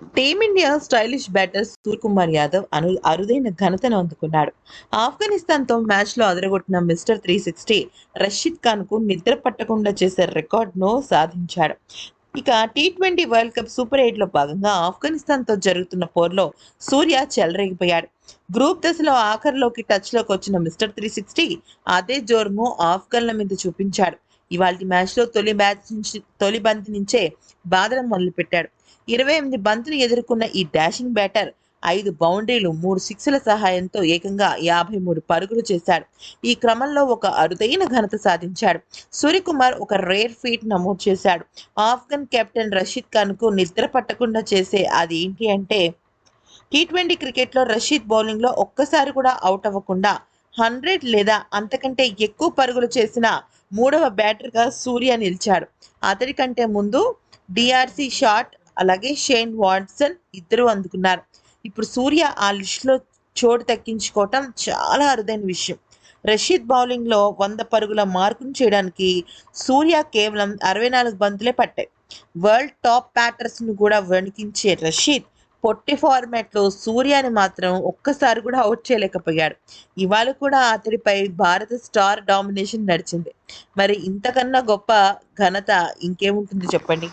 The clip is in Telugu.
Team India stylish batter Suryakumar Yadav అను అరుదైన ఘనతను అందుకున్నాడు. ఆఫ్ఘనిస్తాన్తో మ్యాచ్లో అదరగొట్టిన మిస్టర్ త్రీ సిక్స్టీ రషీద్ ఖాన్కు నిద్ర పట్టకుండా చేసే రికార్డును సాధించాడు. ఇక T twenty world cup super ఎయిట్లో భాగంగా ఆఫ్ఘనిస్తాన్తో జరుగుతున్న పోర్లో సూర్య చెలరేగిపోయాడు. గ్రూప్ దశలో ఆఖరిలోకి టచ్లోకి వచ్చిన మిస్టర్ త్రీ సిక్స్టీ అదే జోరును ఆఫ్ఘన్ల మీద చూపించాడు. ఇవాళ మ్యాచ్లో తొలి మ్యాచ్ నుంచి తొలి బంతి నుంచే బాధడం మొదలుపెట్టాడు. ఇరవై ఎనిమిది బంతులు ఎదుర్కొన్న ఈ డాషింగ్ బ్యాటర్ ఐదు బౌండరీలు మూడు సిక్స్ల సహాయంతో ఏకంగా యాభై మూడు పరుగులు చేశాడు. ఈ క్రమంలో ఒక అరుదైన ఘనత సాధించాడు. సూర్యకుమార్ ఒక రేర్ ఫీట్ నమోదు చేశాడు. ఆఫ్ఘన్ కెప్టెన్ రషీద్ ఖాన్కు నిద్ర పట్టకుండా చేసే అది ఏంటి అంటే టీ ట్వంటీ క్రికెట్లో రషీద్ బౌలింగ్లో ఒక్కసారి కూడా అవుట్ అవ్వకుండా హండ్రెడ్ లేదా అంతకంటే ఎక్కువ పరుగులు చేసిన మూడవ బ్యాటర్గా సూర్య నిలిచాడు. అతడి కంటే ముందు డిఆర్సి షాట్ అలాగే షేన్ వాట్సన్ ఇద్దరు అందుకున్నారు. ఇప్పుడు సూర్య ఆ లిస్టులో చోటు దక్కించుకోవటం చాలా అరుదైన విషయం. రషీద్ బౌలింగ్లో వంద పరుగుల మార్కును చేయడానికి సూర్య కేవలం అరవై నాలుగు బంతులే పట్టాయి. వరల్డ్ టాప్ బ్యాటర్స్ను కూడా వణికించే రషీద్ పొట్టి ఫార్మాట్లో సూర్యని మాత్రం ఒక్కసారి కూడా అవుట్ చేయలేకపోయాడు. ఇవాళ కూడా అతడిపై భారత స్టార్ డామినేషన్ నడిచింది. మరి ఇంతకన్నా గొప్ప ఘనత ఇంకేముంటుంది చెప్పండి?